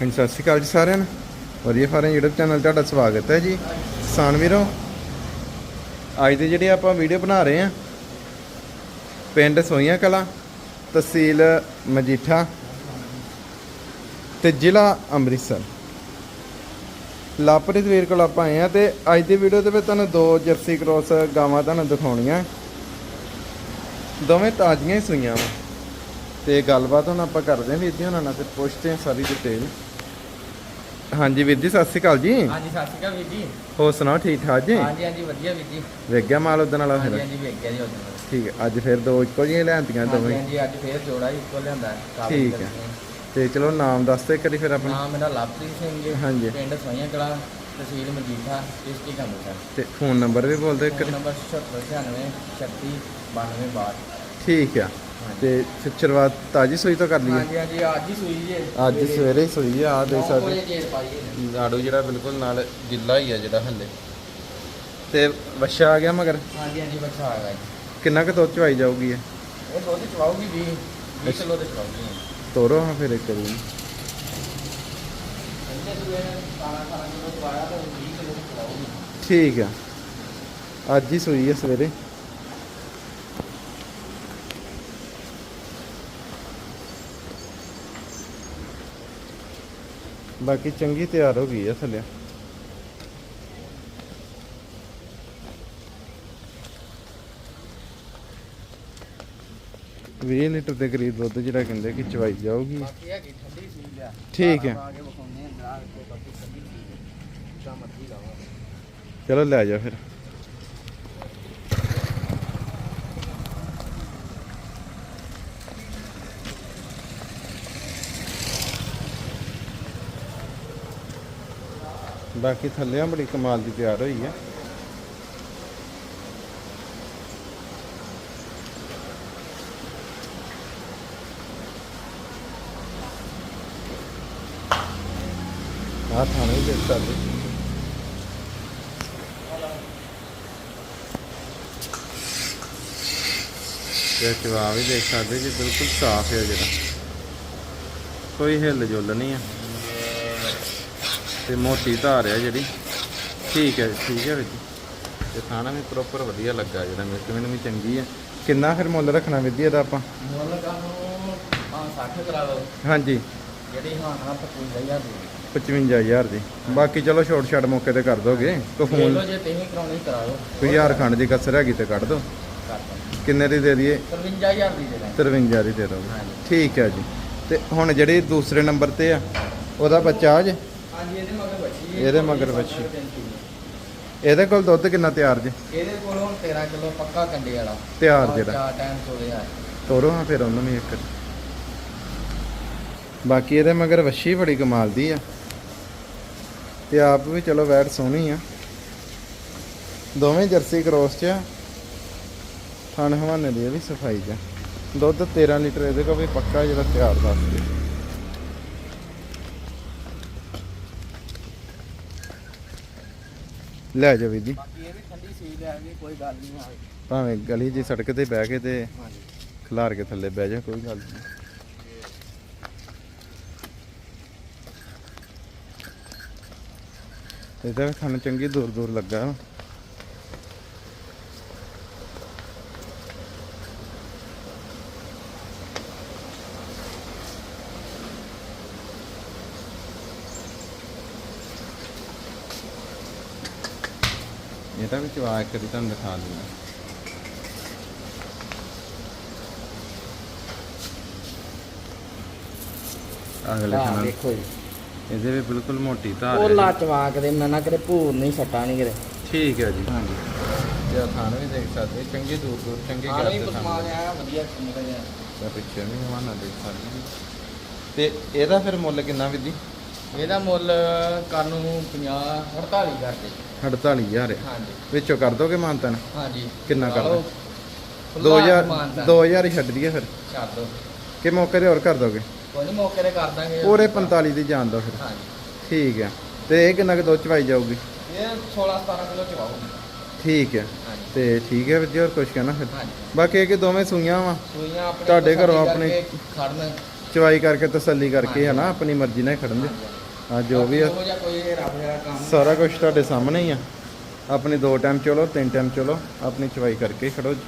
ਹਾਂਜੀ, ਸਤਿ ਸ਼੍ਰੀ ਅਕਾਲ ਜੀ ਸਾਰਿਆਂ ਨੂੰ। ਵਧੀਆ ਫਾਰਮ YouTube ਚੈਨਲ ਤੁਹਾਡਾ ਸਵਾਗਤ ਹੈ ਜੀ। ਕਿਸਾਨ ਵੀਰੋ, ਅੱਜ ਦੇ ਜਿਹੜੇ ਆਪਾਂ ਵੀਡੀਓ ਬਣਾ ਰਹੇ ਹਾਂ, ਪਿੰਡ ਸੋਈਆਂ ਕਲਾ, ਤਹਿਸੀਲ ਮਜੀਠਾ ਤੇ ਜ਼ਿਲ੍ਹਾ ਅੰਮ੍ਰਿਤਸਰ। ਲਾਪਰੀ ਵੀਰ ਕੋਲ ਆਪਾਂ ਆਏ ਆ ਤੇ ਅੱਜ ਦੀ ਵੀਡੀਓ ਦੇ ਵਿੱਚ ਤੁਹਾਨੂੰ ਦੋ ਜਰਸੀ ਕ੍ਰੋਸ ਗਾਵਾਂ ਤੁਹਾਨੂੰ ਦਿਖਾਉਣੀਆਂ। ਦੋਵੇਂ ਤਾਜ਼ੀਆਂ ਹੀ ਸੂਈਆਂ ਵਾ। ਤੇ ਗੱਲਬਾਤ ਹੁਣ ਆਪਾਂ ਕਰਦੇ ਹਾਂ ਵੀਰ ਜੀ, ਉਹਨਾਂ ਨਾਲ ਤੇ ਪੁੱਛਦੇ ਹਾਂ ਸਾਰੀ ਡਿਟੇਲ ਹਾਂਜੀ ਵੀਰ ਜੀ ਸਤਿ ਸ਼੍ਰੀ ਅਕਾਲ ਜੀ। ਹਾਂਜੀ ਸਤਿ ਸ਼੍ਰੀ ਅਕਾਲ ਵੀਰ ਜੀ। ਹੋਰ ਸੁਣਾਓ ਠੀਕ ਠਾਕ ਜੀ? ਹਾਂਜੀ ਹਾਂਜੀ ਵਧੀਆ ਵੀਰ ਜੀ। ਵੇਖ ਗਿਆ ਮਾਲ ਉਦਣ ਵਾਲਾ ਹਾਂਜੀ ਫਿਰ? ਹਾਂਜੀ ਵੇਖ ਗਿਆ ਜੀ ਉਦੋਂ ਠੀਕ ਹੈ ਅੱਜ ਫਿਰ ਦੋ ਇੱਕੋ ਜਿਹੀਆਂ ਹਾਂਜੀ ਦੋਵੇਂ? ਹਾਂਜੀ ਅੱਜ ਫੇਰ ਜੋੜਾ ਇੱਕੋ ਲਿਆਂਦਾ ਠੀਕ ਹੈ। ਤੇ ਚਲੋ ਨਾਮ ਦੱਸ ਤੇ ਕਰੀ ਫਿਰ ਆਪਣਾ। ਨਾਮ ਮੇਰਾ ਲਵਪ੍ਰੀਤ ਸਿੰਘ ਜੀ ਹਾਂਜੀ। ਪਿੰਡ ਸੋਈਆਂ ਕਲਾ ਤਹਿਸੀਲ ਮਜੀਠਾ ਡਿਸਟ੍ਰਿਕਟ ਅੰਮ੍ਰਿਤਸਰ। ਤੇ ਫੋਨ ਨੰਬਰ ਵੀ ਬੋਲ ਦੇ ਨੰਬਰ 7696 36 92 ਬਾਅਦ ਠੀਕ ਆ। ਤੇ ਫਿਰ ਸ਼ੁਰੂਆਤ ਤਾਜੀ ਸੂਈ ਤੋਂ ਕਰ ਲਈਏ? ਹਾਂਜੀ ਹਾਂਜੀ ਅੱਜ ਹੀ ਸੂਈ ਜੀ ਅੱਜ ਸਵੇਰੇ ਹੀ ਸੂਈ ਆ ਆ ਦੇਖ ਸਕਦੇ। ਵਜੇ ਜੇਰ ਪਾਈ ਹੈ ਲਾੜੂ ਜਿਹੜਾ ਬਿਲਕੁਲ ਨਾਲ ਗਿੱਲਾ ਹੀ ਆ ਜਿਹੜਾ ਹੱਲੇ। ਤੇ ਵੱਛਾ ਆ ਗਿਆ ਮਗਰ? ਹਾਂਜੀ ਹਾਂਜੀ ਬੱਚਾ ਆ ਗਿਆ ਜੀ। ਕਿੰਨਾ ਕੁ ਦੁੱਧ ਚਵਾਈ ਜਾਊਗੀ ਇਹ? ਇਹ ਦੁੱਧ ਚਵਾਉਗੀ 20 20 ਕਿਲੋ ਦੇ ਚਵਾਉਗੀ ਤੋਰੋ ਹਾਂ ਫਿਰ ਇੱਕ ਵਾਰੀ। ਇਹਦੇ ਸੂਏ ਨੇ 17 18 ਕਿਲੋ ਚਵਾਇਆ ਤਾਂ 20 ਕਿਲੋ ਦੇ ਚਵਾਉਗੀ ਠੀਕ ਆ। ਅੱਜ ਹੀ ਸੂਈ ਆ ਸਵੇਰੇ। ਬਾਕੀ ਚੰਗੀ ਤਿਆਰ ਹੋ ਗਈ ਆ ਥੱਲੇ। ਵੀਹ ਲੀਟਰ ਦੇ ਕਰੀਬ ਦੁੱਧ ਜਿਹੜਾ ਕਹਿੰਦੇ ਕਿ ਚਵਾਈ ਜਾਊਗੀ। ਬਾਕੀ ਹੈਗੀ ਠੰਡੀ ਸੀ ਲਿਆ ਠੀਕ ਹੈ। ਆ ਕੇ ਵਿਖਾਉਂਦੇ ਆ ਗਰਾਹ ਤੇ ਬਾਕੀ ਠੰਡੀ ਸੀ ਤਾਂ ਮੱਠੀ ਲਾਵਾ ਚਲੋ ਲੈ ਜਾ ਫਿਰ। ਬਾਕੀ ਥੱਲੇ ਬੜੀ ਕਮਾਲ ਦੀ ਤਿਆਰ ਹੋਈ ਹੈ ਆਹ ਥਾਣੇ ਵੀ ਦੇਖ ਸਕਦੇ ਤੇ ਵੀ ਦੇਖ ਸਕਦੇ ਜੀ, ਬਿਲਕੁਲ ਸਾਫ਼ ਹੈ ਜਿਹੜਾ। ਕੋਈ ਹਿੱਲ ਜੁੱਲ ਨਹੀਂ ਆ। ਤੇ ਮੋਟੀ ਧਾਰ ਹੈ ਜਿਹੜੀ। ਠੀਕ ਹੈ ਠੀਕ ਹੈ ਵੀਰ ਜੀ। ਤੇ ਖਾਣਾ ਵੀ ਪ੍ਰੋਪਰ ਵਧੀਆ ਲੱਗਾ ਜਿਹੜਾ ਮਿਰਚ ਮੈਨੂੰ ਵੀ ਚੰਗੀ ਹੈ ਕਿੰਨਾ ਫਿਰ ਮੁੱਲ ਰੱਖਣਾ ਵੀਰ ਜੀ ਇਹਦਾ ਆਪਾਂ? ਮੁੱਲ ਕਾਨੂੰ ਆ 60 ਕਰਾ ਲਓ ਹਾਂਜੀ। ਜਿਹੜੀ ਹਾਂ ਨਾ 55000 ਦੀ। 55000 ਦੀ। ਬਾਕੀ ਚਲੋ ਛੋਟ ਛਾਟ ਮੌਕੇ ਤੇ ਕਰ ਦੋਗੇ। ਲੈ ਫੋਨ ਲਓ ਜੇ ਤੁਸੀਂ ਕਰਾਉਣੀ ਕਰਾ ਲਓ ਕੋਈ ਹਜ਼ਾਰ ਖੰਡ ਦੀ ਕਸਰ ਹੈਗੀ ਤੇ ਕੱਢ ਦੋ। ਕਿੰਨੇ ਦੀ ਦੇ ਦਈਏ? 55000 ਦੀ ਦੇ ਦਾਂਗੇ 53 ਦੀ ਦੇ ਦੋਗੇ। ਠੀਕ ਹੈ ਜੀ। ਤੇ ਹੁਣ ਜਿਹੜੀ ਦੂਸਰੇ ਨੰਬਰ ਤੇ ਆ ਉਹਦਾ ਬੱਚਾ ਆ ਜੇ ਹਾਂਜੀ ਇਹਦੇ ਮਗਰ ਬੱਚੀ ਹੈ। ਇਹਦੇ ਮਗਰ ਵੱਛੀ। ਇਹਦੇ ਕੋਲ ਦੁੱਧ ਕਿੰਨਾ ਤਿਆਰ ਜੇ? ਇਹਦੇ ਕੋਲੋਂ 13 ਕਿਲੋ ਪੱਕਾ ਕੰਡੇ ਵਾਲਾ। ਤਿਆਰ ਜਿਹੜਾ। ਚਾਰ ਟਾਈਮ ਸੋਲੇ ਆ ਤੋਰੋ ਹਾਂ ਫਿਰ ਉਹਨੂੰ ਵੀ ਇੱਕ। ਬਾਕੀ ਇਹਦੇ ਮਗਰ ਵੱਛੀ ਬੜੀ ਕਮਾਲ ਦੀ ਆ। ਤੇ ਆਪ ਵੀ ਚਲੋ ਵੈਟ ਸੋਹਣੀ ਆ। ਦੋਵੇਂ ਜਰਸੀ ਕ੍ਰੋਸ ਚ ਥਣ ਹਵਾਨੇ ਦੀ ਵੀ ਸਫ਼ਾਈ ਚ। ਦੁੱਧ 13 ਲੀਟਰ ਇਹਦੇ ਕੋਲ ਵੀ ਪੱਕਾ ਜਿਹੜਾ ਤਿਆਰ ਦੱਸਦੇ ਲੈ ਜਾ ਵੀਰ ਜੀ। ਬਾਕੀ ਇਹ ਵੀ ਠੰਡੀ ਸੀ ਲੈ ਵੀ ਕੋਈ ਗੱਲ ਨਹੀਂ ਆ। ਭਾਵੇਂ ਗਲੀ 'ਚ ਸੜਕ ਤੇ ਬਹਿ ਕੇ ਤੇ ਹਾਂਜੀ। ਖਿਲਾਰ ਕੇ ਥੱਲੇ ਬਹਿ ਜਾ ਕੋਈ ਗੱਲ ਨਹੀਂ। ਇਹਦਾ ਖਾਣ ਚੰਗੀ ਦੂਰ ਦੂਰ ਲੱਗਾ। ਇਹਦਾ ਵੀ ਚਵਾ ਕਰੀ ਤੁਹਾਨੂੰ ਦਿਖਾ ਦਿੰਦਾ। ਅਗਲੇ ਆਹ ਖਾਣਾ ਦੇਖੋ ਜੀ। ਇਹਦੇ ਵੀ ਬਿਲਕੁਲ ਮੋਟੀ ਧਾਰ ਉਹ ਹੈ ਲਾ ਚਵਾ ਕੇ ਦੇ ਮੈਂ ਨਾ ਕਰੇ ਭੂਰ ਨਹੀਂ ਸੱਟਾ ਨਹੀਂ ਕਰੇ ਠੀਕ ਹੈ ਜੀ। ਹਾਂਜੀ। ਜੇ ਖਾਣ ਵੀ ਦੇਖ ਸਕਦੇ ਚੰਗੇ ਦੂਰ ਦੂਰ ਚੰਗੇ ਹਾਂ ਕਰਦੇ ਇਹ ਖਾਣ ਪਸਮਾ ਆ ਵਧੀਆ ਨਿਕਲ ਤਾਂ ਪਿੱਛੇ ਵੀ ਹਵਾਨਾ ਦੇਖ ਸਕਦੇ। ਜੀ। ਤੇ ਇਹਦਾ ਫਿਰ ਮੁੱਲ ਕਿੰਨਾ ਵਿਧੀ ਇਹਦਾ ਮੁੱਲ ਕਰਨ ਨੂੰ 50 48 ਕਰਦੇ 48000 ਹੈ ਹਾਂਜੀ। ਵਿੱਚੋਂ ਕਰ ਦੋਗੇ ਮਾਨਤਨ? ਹਾਂਜੀ। ਕਿੰਨਾ ਲਾ ਲਓ। 2000 ਮਾਨਤਾ। 2000 ਹੀ ਛੱਡ ਦਈਏ ਫਿਰ। ਛੱਡ ਦੋ। ਕਿ ਮੌਕੇ ਤੇ ਹੋਰ ਕਰ ਦੋਗੇ? ਕੋਈ ਮੌਕੇ ਤੇ ਕਰ ਦਾਂਗੇ। ਪੂਰੇ 45 ਦੀ ਜਾਣ ਦੋ ਫਿਰ। ਹਾਂਜੀ। ਠੀਕ ਹੈ। ਤੇ ਇਹ ਕਿੰਨਾ ਕੁ ਦੁੱਧ ਚਵਾਈ ਜਾਊਗੀ? ਇਹ 16 17 ਕਿਲੋ ਚਵਾਉ ਠੀਕ ਹੈ। ਹਾਂਜੀ। ਤੇ ਠੀਕ ਹੈ ਵੀਰ ਜੀ ਹੋਰ ਕੁਝ ਕਹਿਣਾ ਫਿਰ। ਹਾਂਜੀ। ਬਾਕੀ ਇਹ ਕਿ ਦੋਵੇਂ ਸੂਈਆਂ ਵਾ? ਸੂਈਆਂ ਆਪਣੇ ਤੁਹਾਡੇ ਘਰੋਂ ਆਪਣੇ- ਖੜਨ। ਚਵਾਈ ਕਰਕੇ ਤਸੱਲੀ ਕਰਕੇ ਹੈ ਨਾ ਆਪਣੀ ਮਰਜ਼ੀ ਨਾਲ ਹੀ ਖੜਨ ਦੇ ਆ ਜੋ ਵੀ ਆ। ਉਹ ਜਾਂ ਕੋਈ ਰੱਬ ਦਾ ਕੰਮ। ਸਾਰਾ ਕੁਝ ਤੁਹਾਡੇ ਸਾਹਮਣੇ ਹੀ ਆ। ਆਪਣੀ ਦੋ ਟਾਈਮ ਚਲੋ ਤਿੰਨ ਟਾਈਮ ਚਲੋ ਆਪਣੀ ਚਵਾਈ ਕਰਕੇ ਖੜੋ ਜੀ।